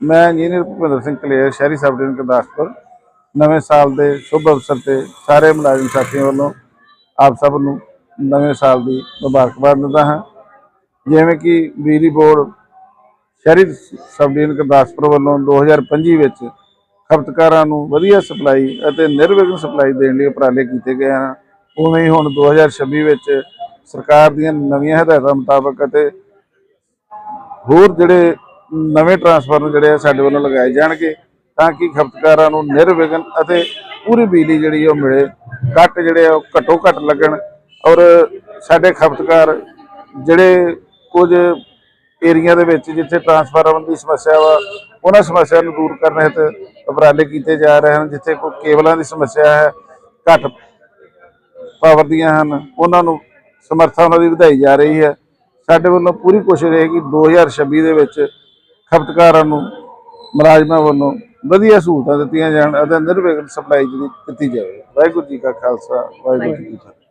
ਮੈਂ ਇੰਜੀਨੀਅਰ ਭੁਪਿੰਦਰ ਸਿੰਘ ਕਲੇਰ, ਸ਼ਹਿਰੀ sub division Gurdaspur. ਨਵੇਂ ਸਾਲ ਦੇ ਸ਼ੁਭ ਅਵਸਰ ਤੇ ਸਾਰੇ ਮੁਲਾਜ਼ਮ ਸਾਥੀਆਂ ਵੱਲੋਂ ਆਪ ਸਭ ਨੂੰ ਨਵੇਂ ਸਾਲ ਦੀ ਮੁਬਾਰਕਬਾਦ ਦਿੰਦਾ ਹਾਂ। ਜਿਵੇਂ ਕਿ ਬਿਜਲੀ ਬੋਰਡ, ਸ਼ਹਿਰੀ ਸਬ ਡਿਵੀਜ਼ਨ ਗੁਰਦਾਸਪੁਰ ਵੱਲੋਂ 2025 ਵਿੱਚ ਖਪਤਕਾਰਾਂ ਨੂੰ ਵਧੀਆ ਸਪਲਾਈ ਅਤੇ ਨਿਰਵਿਘਨ ਸਪਲਾਈ ਦੇਣ ਲਈ ਉਪਰਾਲੇ ਕੀਤੇ ਗਏ ਹਨ। ਉਵੇਂ ਹੀ ਹੁਣ 2026 ਵਿੱਚ ਸਰਕਾਰ ਦੀਆਂ ਨਵੀਆਂ ਹਦਾਇਤਾਂ ਮੁਤਾਬਕ ਅਤੇ ਹੋਰ ਜਿਹੜੇ ਨਵੇਂ ਟਰਾਂਸਫਾਰਮਰ ਜਿਹੜੇ ਆ ਸਾਡੇ ਵੱਲੋਂ ਲਗਾਏ ਜਾਣਗੇ ਤਾਂ ਕਿ ਖਪਤਕਾਰਾਂ ਨੂੰ ਨਿਰਵਿਘਨ ਅਤੇ ਪੂਰੀ ਬਿਜਲੀ ਜਿਹੜੀ ਉਹ ਮਿਲੇ। ਕੱਟ ਜਿਹੜੇ ਆ ਉਹ ਘੱਟੋ ਘੱਟ ਲੱਗਣ ਔਰ ਸਾਡੇ ਖਪਤਕਾਰ ਜਿਹੜੇ ਕੁਝ ਏਰੀਆ ਦੇ ਵਿੱਚ ਜਿੱਥੇ ਟਰਾਂਸਫਾਰਮਰ ਦੀ ਸਮੱਸਿਆ ਵਾ, ਉਹਨਾਂ ਸਮੱਸਿਆ ਨੂੰ ਦੂਰ ਕਰਨ ਹਿੱਤ ਉਪਰਾਲੇ ਕੀਤੇ ਜਾ ਰਹੇ ਹਨ, ਜਿੱਥੇ ਕੋਈ ਕੇਬਲਾਂ ਦੀ ਸਮੱਸਿਆ ਹੈ, ਘੱਟ ਪਾਵਰ ਦੀਆਂ ਹਨ, ਉਹਨਾਂ ਨੂੰ ਸਮਰੱਥਾ ਉਹਨਾਂ ਦੀ ਵਧਾਈ ਜਾ ਰਹੀ ਹੈ। ਸਾਡੇ ਵੱਲੋਂ ਪੂਰੀ ਕੋਸ਼ਿਸ਼ ਰਹੇਗੀ 2026 ਦੇ ਵਿੱਚ ਖਪਤਕਾਰਾਂ ਨੂੰ, ਮੁਲਾਜ਼ਮਾਂ ਵੱਲੋਂ ਵਧੀਆ ਸਹੂਲਤਾਂ ਦਿੱਤੀਆਂ ਜਾਣ ਅਤੇ ਨਿਰਵਿਘਨ ਸਪਲਾਈ ਜਿਹੜੀ ਦਿੱਤੀ ਜਾਵੇ। ਵਾਹਿਗੁਰੂ ਜੀ ਕਾ ਖਾਲਸਾ, ਵਾਹਿਗੁਰੂ ਜੀ ਕੀ ਫਤਿਹ।